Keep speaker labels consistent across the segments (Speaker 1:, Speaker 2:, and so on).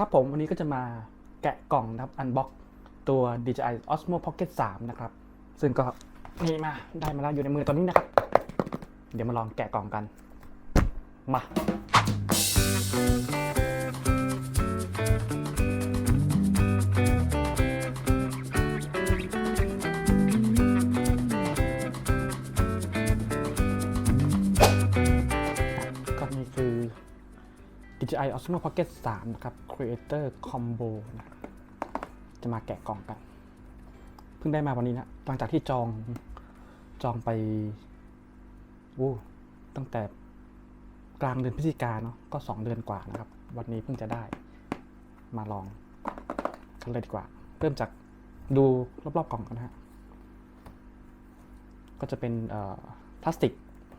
Speaker 1: ครับผมวันนี้ก็จะมาแกะกล่องนะครับอันบ็อกตัว DJI Osmo Pocket 3 นะครับ ซึ่งก็นี่มาได้มาแล้วอยู่ในมือตอนนี้นะครับ เดี๋ยวมาลองแกะกล่องกัน มา DJI Osmo Pocket 3 นะครับ Creator Combo นะจะมาแกะกล่องกัน เพิ่งได้มาวันนี้นะ หลังจากที่จองจองไปวู้ตั้งแต่กลางเดือนพฤศจิกาเนาะก็ 2 เดือนกว่านะครับ วันนี้เพิ่งจะได้มาลองกันเลยดีกว่า เริ่มจากดูรอบๆกล่องกันนะฮะก็จะเป็นพลาสติก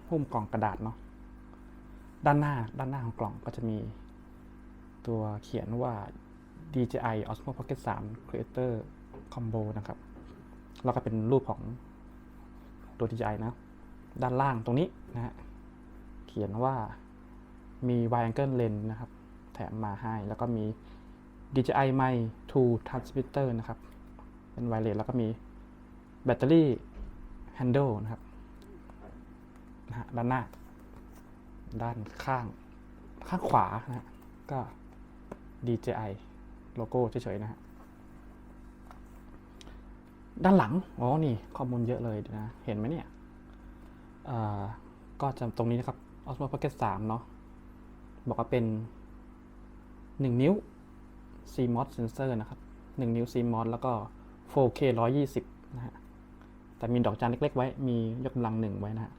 Speaker 1: หุ้มกล่องกระดาษเนาะ ด้านหน้าด้านหน้าของกล่องก็จะมีตัวเขียนว่า DJI Osmo Pocket 3 Creator Combo นะครับ แล้วก็เป็นรูปของตัว DJI นะ ด้านล่างตรงนี้นะฮะ เขียนว่ามี wide angle lens นะครับ แถมมาให้ แล้วก็มี DJI Mic 2 Transmitter นะครับ เป็น wireless แล้วก็มีแบตเตอรี่ handle นะครับนะฮะด้านหน้า ด้านข้าง ข้างขวานะฮะก็ DJI โลโก้เฉยๆนะฮะด้านหลัง อ๋อ นี่ ข้อมูลเยอะเลยนะ เห็นไหมเนี่ยก็จะตรงนี้นะครับ Osmo Pocket 3 เนาะ บอกว่าเป็น 1 นิ้ว CMOS sensor นะครับ 1 นิ้ว CMOS แล้วก็ 4K 120 นะฮะ แต่มีดอกจันเล็ก ๆ ไว้ มียกกำลังหนึ่งไว้นะฮะ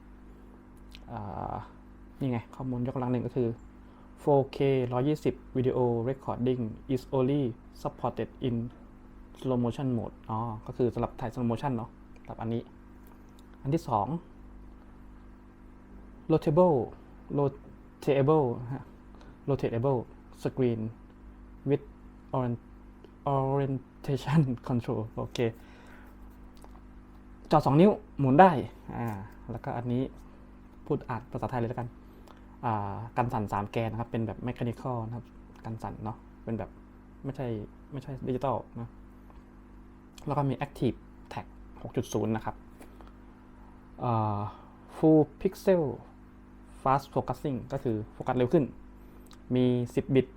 Speaker 1: นี่ไง ข้อมูลยกกำลังหนึ่งก็คือ 4K 120 Video Recording is only supported in slow motion mode อ๋อ ก็คือสำหรับถ่าย slow motion เนาะสำหรับอันนี้ อันที่สอง rotatable rotatable rotatable screen with orient- orientation control โอเค จอ2นิ้วหมุนได้ อ่า แล้วก็อันนี้พูดอ่านภาษาไทยเลยแล้วกัน อ่ากันสั่น3แกนนะครับ เป็นแบบ mechanical นะครับ กันสั่นเนาะ เป็นแบบไม่ใช่ไม่ใช่ดิจิตอลนะ แล้วก็มี active tag 6.0 นะครับ full pixel fast focusing ก็คือโฟกัสเร็วขึ้น มี 10 บิต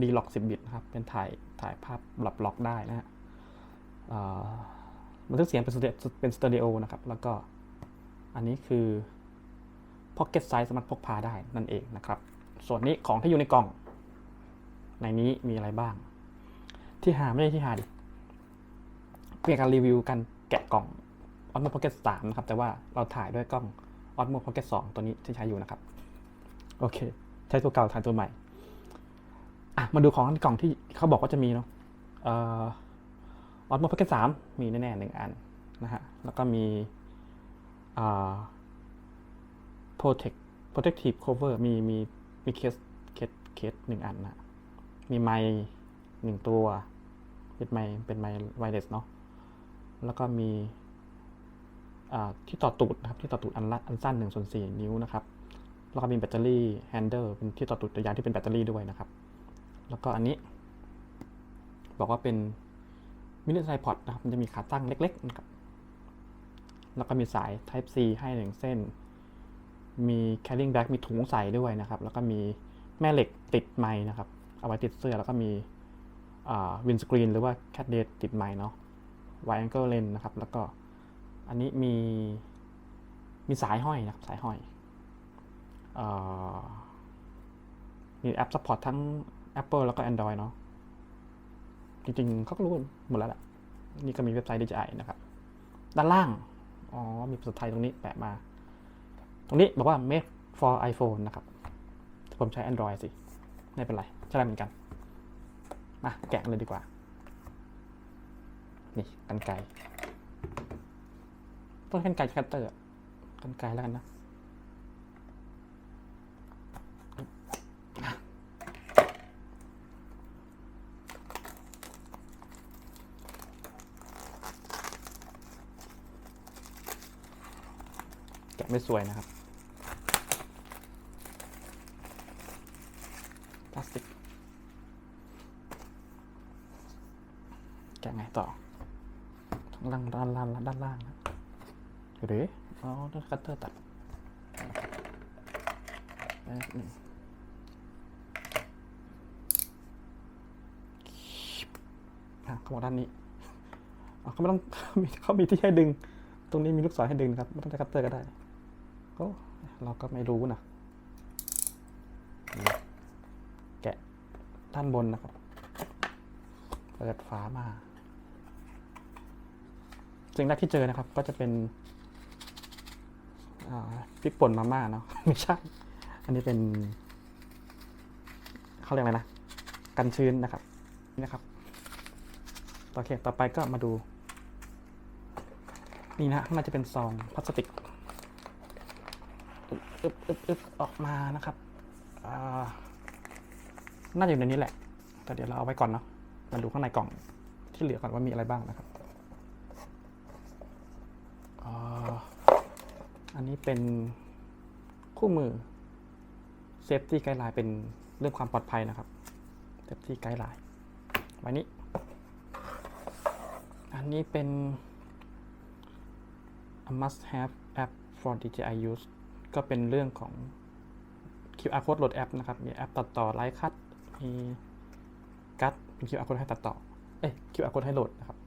Speaker 1: D-Lock 10 บิตนะครับ เป็นถ่ายถ่ายภาพบลับล็อกได้นะฮะบันทึกเสียงเป็นสเตเป็นสเตอริโอนะครับ แล้วก็อันนี้คือ Pocket Size สามารถพกพาได้นั่นเองนะครับ ส่วนนี้ของที่อยู่ในกล่อง ในนี้มีอะไรบ้าง ที่หาไม่ได้ที่หาดิเป็นการรีวิวการแกะกล่อง Osmo Pocket 3 นะครับ แต่ว่าเราถ่ายด้วยกล้อง Osmo Pocket 2 ตัวนี้ที่ใช้อยู่นะครับ โอเค ใช้ตัวเก่าถ่ายตัวใหม่อะมาดูของในกล่องที่เขาบอกว่าจะมีเนาะเอ่อ Osmo Pocket 3มีแน่ๆหนึ่งอันนะฮะ แล้วก็มีอ่า protect protective cover มีมีมีเคสเคสเคสหนึ่งอันนะมีไมค์หนึ่งตัว เป็นไมค์เป็นไมค์ไวเลสเนาะแล้วก็มีที่ต่อตูดนะครับที่ต่อตูดอันละอันสั้นหนึ่งส่วนสี่นิ้วนะครับแล้วก็มีแบตเตอรี่แฮนเดิลเป็นที่ต่อตูดยางที่เป็นแบตเตอรี่ด้วยนะครับ แล้วก็อันนี้ บอกว่าเป็นมินิไ r พอดนะครับมันจะมีขาตั้งเล็กๆนะครับแล้วก็มีสาย Type C ให้หนึ่งเส้น มี carrying bag มีถุงใส่ด้วยนะครับ แล้วก็มีแม่เหล็กติดไม้นะครับ เอาไว้ติดเสื้อแล้วก็มีวินสกรีนหรือว่า cat d a t ติดไม้เนาะ wide angle lens นะครับ แล้วก็อันนี้มีมีสายห้อยนะครับสายห้อยอมีแอป support ทั้ง Apple แล้วก็ Android เนาะจริงๆเขาก็รู้หมดแล้วแหละนี่ก็มีเว็บไซต์ DJI นะครับ ด้านล่าง อ๋อ มีภาษาไทยตรงนี้แปะมา รงนี้บอกว่า made for iPhone นะครับผมใช้ Android สิ ไม่เป็นไร ใช้ได้เหมือนกันมาแกะกันเลยดีกว่า นี่กันไกต้นกันไกคัตเตอร์กันไกแล้วกันนะแกะไม่สวยนะครับ พลาสติก แกะไงต่อข้างล่างด้านล่างด้านล่างนะอยู่ดิอ๋อด้วยคัตเตอร์ตัดแป๊บหนึ่งเขาบอกด้านนี้เขาไม่ต้องมีเขามีที่ให้ดึง ตรงนี้มีลูกศรให้ดึงนะครับ ไม่ต้องใช้คัตเตอร์ก็ได้โอ้เราก็ไม่รู้นะนี่แกะ ด้านบนนะครับ เปิดฝามาสิ่งแรกที่เจอนะครับ ก็จะเป็นพริกป่นมาม่าเนาะไม่ใช่ อันนี้เป็นเขาเรียกอะไรนะกันชื้นนะครับนี่นะครับโอเคต่อไปก็มาดู นี่นะข้างในจะเป็นซองพลาสติกอึบอึบอึบอึบออกมานะครับอ่า น่าจะอยู่ในนี้แหละ แต่เดี๋ยวเราเอาไว้ก่อนเนาะมาดูข้างในกล่องที่เหลือก่อนว่ามีอะไรบ้างนะครับอันนี้เป็นคู่มือเซฟตี้ไกด์ไลน์เป็นเรื่องความปลอดภัยนะครับเซฟตี้ไกด์ไลน์ไว้นี้ อันนี้เป็น a must have app for DJI use ก็เป็นเรื่องของ QR code โหลดแอปนะครับ มีแอปตัดต่อไลฟ์คัท มีกัดเป็น QR code ให้ตัดต่อ เอ้ย QR code ให้โหลดนะครับ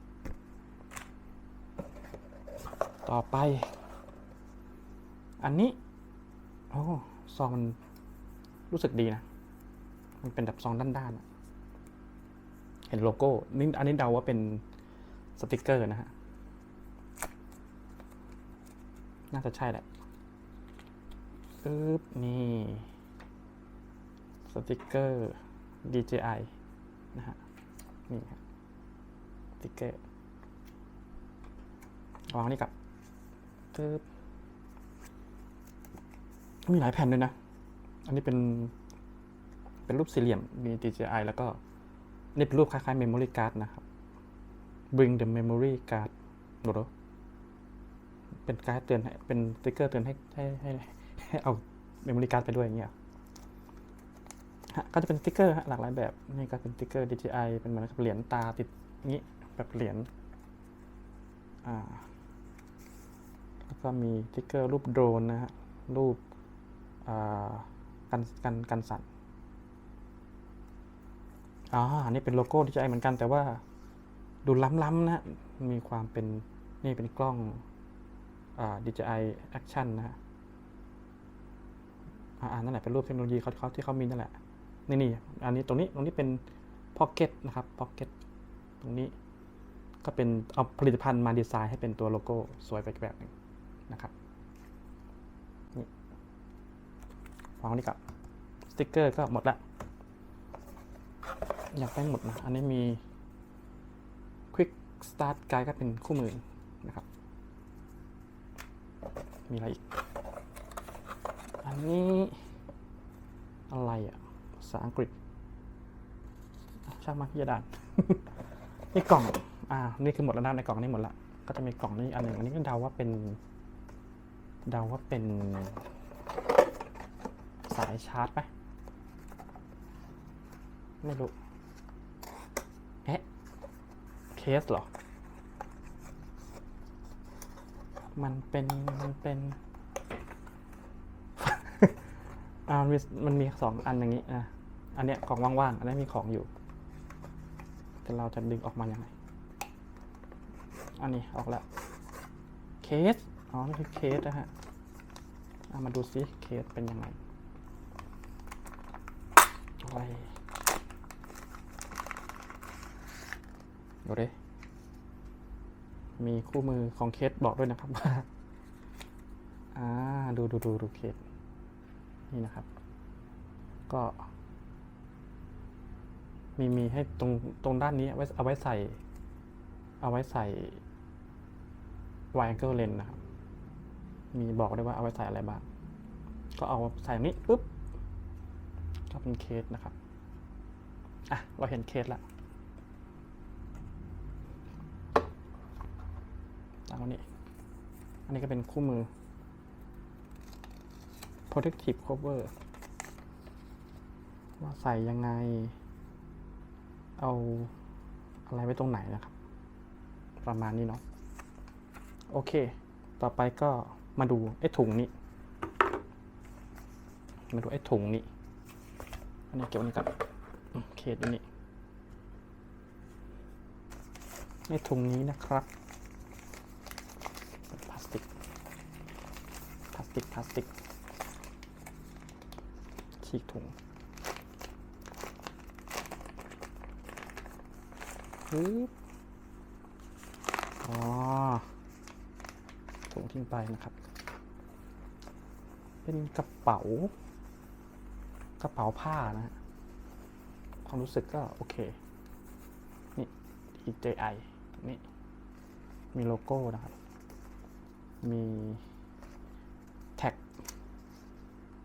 Speaker 1: ต่อไป อันนี้ โอ้ซองมันรู้สึกดีนะ มันเป็นแบบซองด้านๆอะเห็นโลโก้ นี่อันนี้เดาว่าเป็นสติกเกอร์นะฮะ น่าจะใช่แหละปึ๊บนี่ สติกเกอร์ DJI นะฮะนี่ครับสติกเกอร์วางนี่กับปึ๊บมีหลายแผ่นด้วยนะ อันนี้เป็น เป็นรูปสี่เหลี่ยม มี DJI แล้วก็ นี่เป็นรูปคล้ายๆ memory card นะครับ bring the memory card ดูดูเป็นการ์ดเตือนให้เป็นสติ๊กเกอร์เตือนให้ให้ให้ให้เอา memory card ไปด้วยอย่างเงี้ย ฮะก็จะเป็นสติ๊กเกอร์ฮะหลากหลายแบบนี่ก็เป็นสติ๊กเกอร์ DJI เป็นเหมือนกับเหรียญตาติดอย่างงี้แบบเหรียญอ่าแล้วก็มีสติ๊กเกอร์รูปโดรนนะฮะรูปอ่ากันกันกันสั่นอ๋ออันนี้เป็นโลโก้ DJI เหมือนกันแต่ว่าดูล้ำๆนะฮะมีความเป็นนี่เป็นกล้องอ่า DJI Action นะฮะอ่านั่นแหละเป็นรูปเทคโนโลยีเขาที่เขามีนั่นแหละ นี่นี่อันนี้ตรงนี้ตรงนี้เป็น Pocket นะครับ Pocket ตตรงนี้ก็เป็นเอาผลิตภัณฑ์มาดีไซน์ให้เป็นตัวโลโก้สวยไปแบบหนึ่งนะครับนี่วางนี่กับสติ๊กเกอร์ก็หมดละอยากได้หมดนะอันนี้มี Quick Start Guide ก็เป็นคู่มือนะครับ มีอะไรอีก อันนี้อะไรอะภา ษาอังกฤษช่างมันพี่จะด่านนี่กล่อง อ่า นี่คือหมดแล้วนะในกล่องนี้หมดละ ก็จะมีกล่องนี้อันหนึ่งอันนี้ก็เดาว่าเป็น เดาว่าเป็น สายชาร์จไหมไม่รู้ เอ๊ะ เคสเหรอ มันเป็น มันเป็นอ่ามันมีมันมีสองอันอย่างนี้นะ อันเนี้ยกล่องว่างๆ อันนี้มีของอยู่ แต่เราจะดึงออกมายังไง อันนี้ออกแล้ว เคส อ๋อ นี่คือเคสนะฮะเอามาดูซิเคสเป็นยังไงโอ้ยดูดิมีคู่มือของเคสบอกด้วยนะครับว่า อ่า ดูดูดูดูเคส นี่นะครับ ก็ มีมีให้ตรงตรงด้านนี้เอาไว้เอาไว้ใส่ เอาไว้ใส่ wide angle lens นะครับ มีบอกได้วยว่าเอาไว้ใส่อะไรบ้าง ก็เอาใส่ตรงนี้ปุ๊บ ก็เป็นเคสนะครับ อะ เราเห็นเคสละตามนี้ อันนี้ก็เป็นคู่มือ protective cover ว่าใส่ยังไง เอาอะไรไว้ตรงไหนนะครับ ประมาณนี้เนาะโอเค ต่อไปก็มาดูไอ้ถุงนี้ มาดูไอ้ถุงนี้ อันนี้เก็บไว้นี่ก่อนอืมโอเคดูนี่ในถุงนี้นะครับ พลาสติก พลาสติก พลาสติกฉีกถุง ปึ๊บอ๋อถุงทิ้งไปนะครับ เป็นกระเป๋า กระเป๋าผ้านะฮะความรู้สึกก็โอเค นี่ DJI นี่ มีโลโก้นะครับ มีแท็ก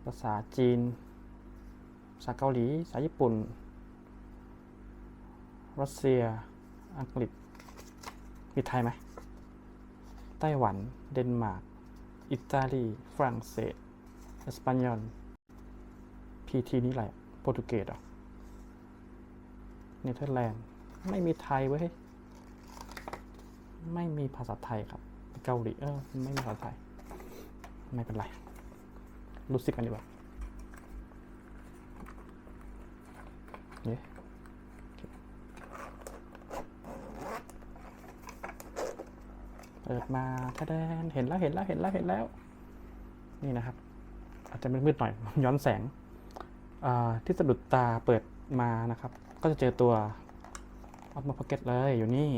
Speaker 1: ภาษาจีน ภาษาเกาหลี ภาษาญี่ปุ่น รัสเซีย อังกฤษ มีไทยไหม ไต้หวัน เดนมาร์ก อิตาลี ฝรั่งเศสเอสปันยอล PT นี่อะไรโปรตุเกสเหรอเนเธอร์แลนด์ ไม่มีไทยเว้ย ไม่มีภาษาไทยครับ เกาหลี เออ ไม่มีภาษาไทย ไม่เป็นไร รู้สึกกันดีกว่าเย้เปิดมาทะแดนเห็นแล้วเห็นแล้วเห็นแล้วเห็นแล้ว นี่นะครับ อาจจะมืดๆหน่อย ย้อนแสงอ่าที่สะดุดตาเปิดมานะครับ ก็จะเจอตัว Osmo Pocket เลยอยู่นี่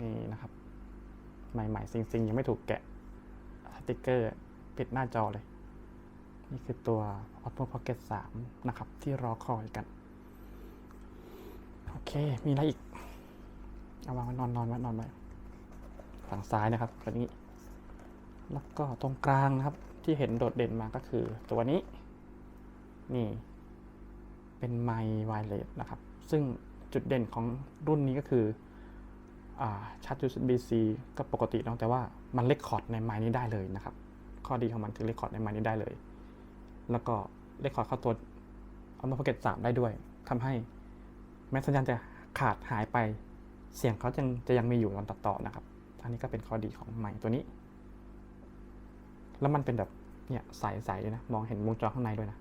Speaker 1: นี่นะครับ ใหม่ๆซิงๆ ยังไม่ถูกแกะสติกเกอร์ปิดหน้าจอเลย นี่คือตัว Osmo Pocket 3 นะครับ ที่รอคอยกัน โอเค มีอะไรอีก เอาวางไว้นอนนอนไว้นอนไว้ ฝั่งซ้ายนะครับแบบนี้ แล้วก็ตรงกลางนะครับ ที่เห็นโดดเด่นมาก็คือตัวนี้ นี่ เป็นไมค์ไวเลสนะครับ ซึ่งจุดเด่นของรุ่นนี้ก็คืออชาร์จ USB-C ก็ปกติเนอะแต่ว่ามันเลคคอร์ดในไมค์นี้ได้เลยนะครับ ข้อดีของมันคือเลคคอร์ดในไมค์นี้ได้เลย แล้วก็เลคคอร์ดเข้าตัว Osmo Pocket 3ได้ด้วยทำให้แม้สัญญาณจะขาดหายไปเสียงเขายังจะยังมีอยู่ตอนตัดต่อนะครับ อันนี้ก็เป็นข้อดีของไมค์ตัวนี้ แล้วมันเป็นแบบเนี่ยใสๆเลยนะ มองเห็นวงจรข้างในด้วยนะ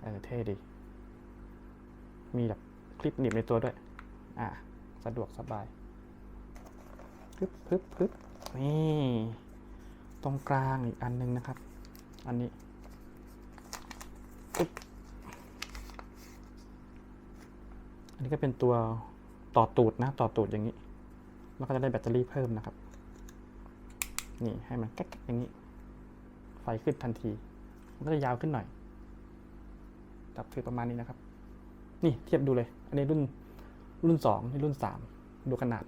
Speaker 1: เออเท่ดี มีแบบคลิปหนีบในตัวด้วย อ่า สะดวกสบายพึบพึบพึบนี่ ตรงกลางอีกอันหนึงนะครับ อันนี้ปึ๊บอันนี้ก็เป็นตัวต่อตูดนะ ต่อตูดอย่างนี้ แล้วก็จะได้แบตเตอรี่เพิ่มนะครับ นี่ให้มันแก๊กๆอย่างนี้ ไฟขึ้นทันที มันก็จะยาวขึ้นหน่อยตับถือประมาณนี้นะครับ นี่เทียบดูเลย อันนี้รุ่นรุ่นสองนี่รุ่นสามดูขนาด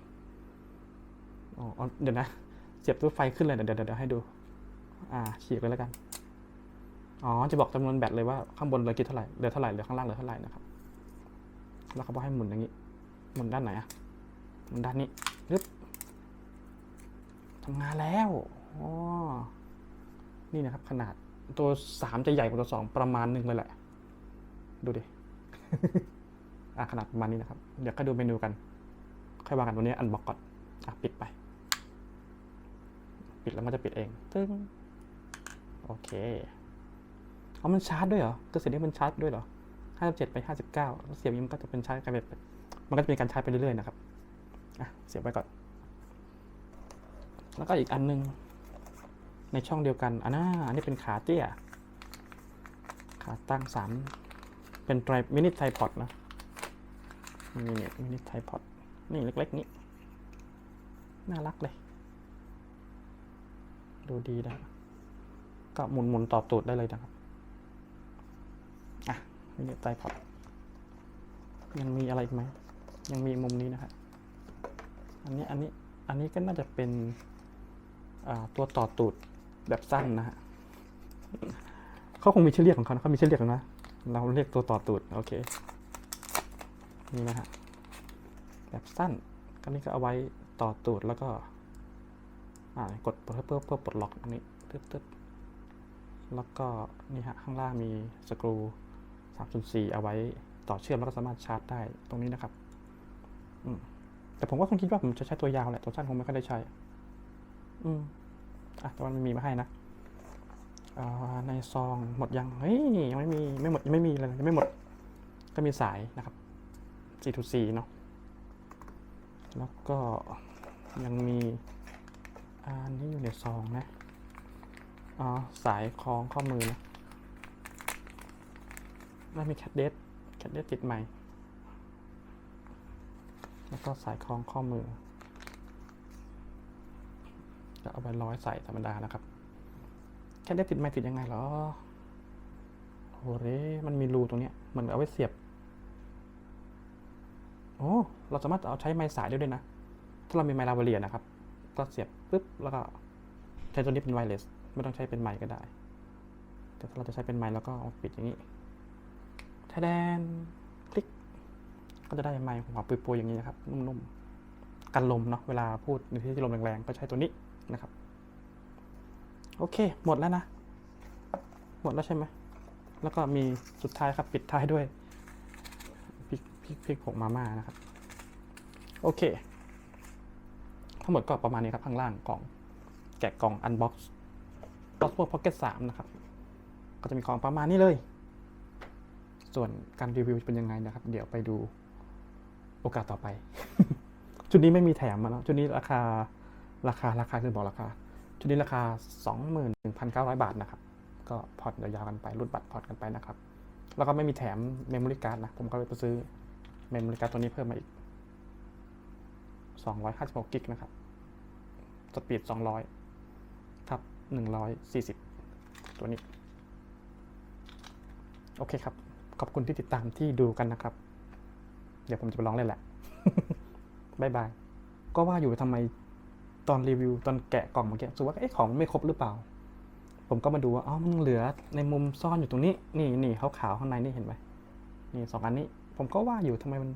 Speaker 1: อ๋อ เดี๋ยวนะ เสียบตัวไฟขึ้นเลย เดี๋ยวเดี๋ยวเดี๋ยวให้ดู อ่า ฉีกเลยแล้วกัน อ๋อ จะบอกจำนวนแบตเลยว่าข้างบนเหลือกี่เท่าไหร่ เหลือเท่าไหร่ เหลือข้างล่างเหลือเท่าไหร่นะครับ แล้วเขาบอกให้หมุนอย่างนี้ หมุนด้านไหนอะหมุนด้านนี้ปึ๊บ ทำงานแล้วอ๋อนี่นะครับ ขนาดตัวสามจะใหญ่กว่าตัวสองประมาณหนึ่งเลยแหละ ดูดิอะขนาดประมาณนี้นะครับ เดี๋ยวก็ดูเมนูกันค่อยว่ากันวันนี้อันบอกก่อนอะปิดไป ปิดแล้วมันจะปิดเอง ตึ้งโอเคเอามันชาร์จด้วยเหรอตัวเสียบนี้มันชาร์จด้วยเหรอห้าสิบเจ็ดไปห้าสิบเก้าเสียบนี้มันก็จะเป็นชาร์จกันแบบมันก็จะเป็นการชาร์จไปเรื่อยๆนะครับอะเสียบไว้ก่อน แล้วก็อีกอันหนึง ในช่องเดียวกันอันน่าอันนี้เป็นขาเตี้ย ขาตั้งสามเป็นไตรมินิไทพอดนะนี่เนี่ยมินิไทพอดนี่เล็ก ๆ นี้ น่ารักเลย ดูดีนะก็หมุนหมุนต่อตูดได้เลยนะครับ อะมินิไทพอดยังมีอะไรอีกไหม ยังมีมุมนี้นะครับอันนี้ อันนี้ อันนี้ก็น่าจะเป็น ตัวต่อตูดแบบสั้นนะฮะเขาคงมีชื่อเรียกของเขาเขามีชื่อเรียกนะ เราเรียกตัวต่อตูด โอเค นี่นะฮะ แบบสั้น ก็นี่ก็เอาไว้ต่อตูดแล้วก็ อ่ากดเพื่อเพื่อเพื่อปลดล็อกตรงนี้ตึ๊ดตึ๊ดแล้วก็นี่ฮะข้างล่างมีสกรู3.4 เอาไว้ต่อเชื่อมแล้วก็สามารถชาร์จได้ตรงนี้นะครับ แต่ผมก็คงคิดว่าผมจะใช้ตัวยาวแหละ ตัวสั้นคงไม่ค่อยได้ใช้ อืมอะแต่มันมีมาให้นะอในซองหมดยังเฮ้ยยังไม่มีไม่หมดยังไม่มีเลยยังไม่หมด ก็มีสายนะครับ G2C เนาะแล้วก็ยังมีอันนี้อยู่ในซองนะอ๋อสายคล้องข้อมือนะแล้วมีแคดเดสแคดเดสติดใหม่ แล้วก็สายคล้องข้อมือ จะเอาไปร้อยใส่ธรรมดานะครับ แคดเดสติดใหม่ติดยังไงเหรอโอ้เรมันมีรูตรงเนี้ยเหมันเอาไว้เสียบ โอ้ เราสามารถเอาใช้ไม้สายได้ด้วยนะ ถ้าเรามีไมค์ลาวเลียนะครับ ก็เสียบปุ๊บ แล้วก็ใช้ตัวนี้เป็นไวเลส ไม่ต้องใช้เป็นไมค์ก็ได้ แต่ถ้าเราจะใช้เป็นไมค์แล้วก็ปิดอย่างนี้ทแดนคลิก ก็จะได้ไมค์ของเราปุยๆอย่างนี้นะครับ นุ่มๆ กันลมเนาะ เวลาพูดในที่ที่ลมแรงๆ ก็ใช้ตัวนี้ นะครับ โอเค หมดแล้วนะ หมดแล้วใช่ไหม แล้วก็มีสุดท้ายครับปิดท้ายด้วยพริกพริกพริกผงมาม่านะครับ โอเค ทั้งหมดก็ประมาณนี้ครับ ข้างล่างกล่อง แกะกล่อง Unbox b o x Pocket 3นะครับ ก็จะมีของประมาณนี้เลย ส่วนการรีวิวจะเป็นยังไงนะครับ เดี๋ยวไปดูโอกาสต่อไป ชุดนี้ไม่มีแถมมาแล้วชุดนี้ราคา ราคาราคาคือบอกราคา ชุดนี้ราคา 21,900 บาทนะครับ ก็ผ่อนยาวๆกันไปรูดบัตรผ่อนกันไปนะครับ แล้วก็ไม่มีแถมเมมโมรี่การ์ดนะ ผมก็เลยไปซื้อเมมโมรี่การ์ดตัวนี้เพิ่มมาอีก 256กิกนะครับ สปีด 200 ทับ 140 ตัวนี้ โอเคครับ ขอบคุณที่ติดตามที่ดูกันนะครับ เดี๋ยวผมจะไปลองเล่นแหละบายบาย ก็ว่าอยู่ทำไม ตอนรีวิวตอนแกะกล่องเมื่อกี้รู้สึกว่าเอ๊ะของไม่ครบหรือเปล่า ผมก็มาดูว่าอ๋อมันเหลือในมุมซ่อนอยู่ตรงนี้ นี่นี่ขาวๆข้างในนี่เห็นไหมนี่สองอันนี้ ผมก็ว่าอยู่ทำไมมัน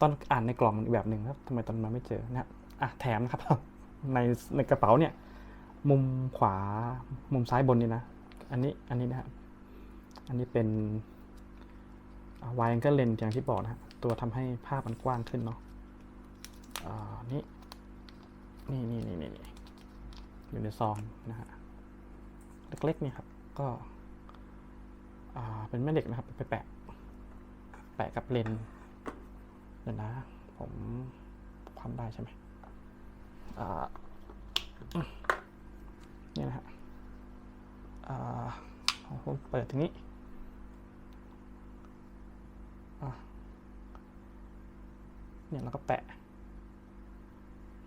Speaker 1: ตอนอ่านในกล่องมันอีกแบบหนึ่งครับทำไมตอนมาไม่เจอนะอะแถมนะครับ ในในกระเป๋าเนี่ย มุมขวามุมซ้ายบนนี่นะอันนี้อันนี้นะครับอันนี้เป็นวายแองเกิลเลนอย่างที่บอกนะตัวทำให้ภาพมันกว้างขึ้นเนาะอ่านี่ นี่นี่นี่นี่นอยู่ในซองนะฮะเล็กๆนี่ครับ ก็อ่าเป็นแม่เหล็กนะครับ ไปแปะ แปะกับเลนส์เดี๋ยวนะ ผมทำได้ใช่ไหมอ่านี่นะฮะอ่าผมเปิดทีนี้อ่เนี่ยเราก็แปะ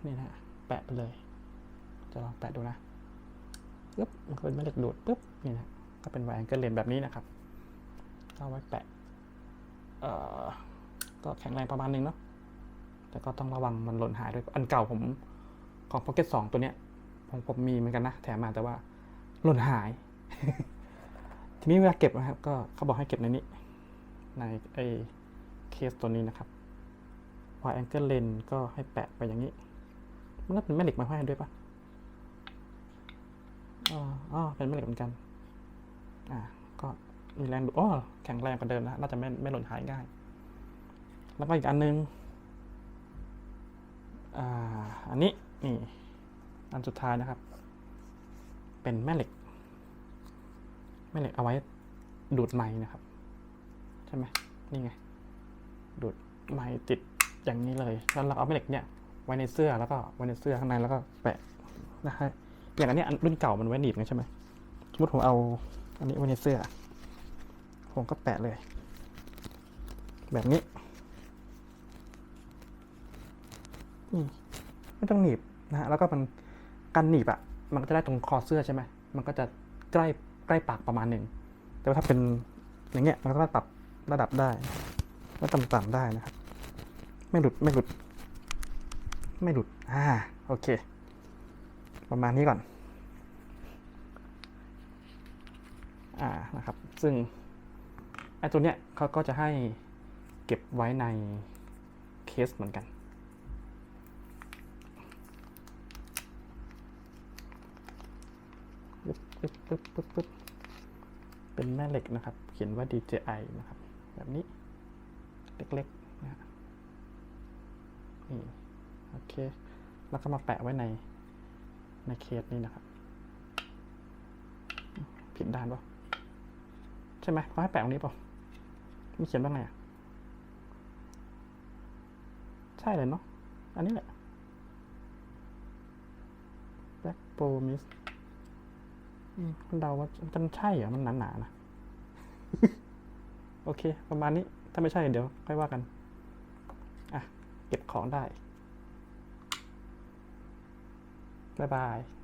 Speaker 1: นี่นะฮะ แปะไปเลย จะลองแปะดูนะปึ๊บมันก็เป็นแม่เหล็กดูดปึ๊บนี่นะก็เป็นแหวนเกิลเลนแบบนี้นะครับก็เอาไว้แปะเอ่อก็แข็งแรงประมาณนึงเนาะแต่ก็ต้องระวังมันหล่นหายด้วยอันเก่าผมของ Pocket 2 ตัวเนี้ยของผมมีเหมือนกันนะ แถมมาแต่ว่าหล่นหาย ทีนี้เวลาเก็บนะครับ ก็เขาบอกให้เก็บในนี้ ในไอ้เคสตัวนี้นะครับ วายแองเกิลเลนก็ให้แปะไปอย่างนี้ มันก็เป็นแม่เหล็กมาห้อยด้วยปะอ๋ออเป็นแม่เหล็กเหมือนกัน อ่า ก็มีแรงดูอ๋อแข็งแรงกว่าเดิมนะ น่าจะไม่ไม่หล่นหายง่าย แล้วก็อีกอันนึง อ่า อันนี้ นี่ อันสุดท้ายนะครับ เป็นแม่เหล็ก แม่เหล็กเอาไว้ดูดไม้นะครับ ใช่ไหมนี่ไง ดูดไม้ติดอย่างนี้เลย แล้วเราเอาแม่เหล็กเนี่ย ไว้ในเสื้อแล้วก็ไว้ในเสื้อข้างในแล้วก็แปะนะฮะอย่างอันนี้รุ่นเก่ามันไว้หนีบไงใช่ไหมสมมติผมเอาอันนี้ไว้ในเสื้อ ผมก็แปะเลย แบบนี้ไม่ต้องหนีบนะฮะแล้วก็มันการหนีบอะมันก็จะได้ตรงคอเสื้อใช่ไหมมันก็จะใกล้ใกล้ปากประมาณหนึ่งแต่ว่าถ้าเป็นอย่างเงี้ยมันก็สามารถปรับระดับได้และต่ำๆได้นะครับ ไม่หลุดไม่หลุด ไม่หลุด อ่า โอเค ประมาณนี้ก่อน อ่า นะครับ ซึ่งไอ้ตัวเนี้ยเขาก็จะให้เก็บไว้ในเคสเหมือนกันปึ๊บปึ๊บปึ๊บปึ๊บปึ๊บเป็นแม่เหล็กนะครับ เขียนว่า DJI นะครับ แบบนี้ เล็กๆนะฮะนี่ โอเค แล้วก็มาแปะไว้ในในเคสนี้นะครับ ผิดด้านปะใช่ไหมเขาให้แปะตรงนี้เปล่ามีเขียนว่าไงอะ ใช่เลยเนาะ อันนี้แหละ Black Promise อืมเดาว่ามันใช่เหรอ มันหนาๆนะ โอเค ประมาณนี้ ถ้าไม่ใช่เดี๋ยวค่อยว่ากัน อะ เก็บของได้ บ๊ายบาย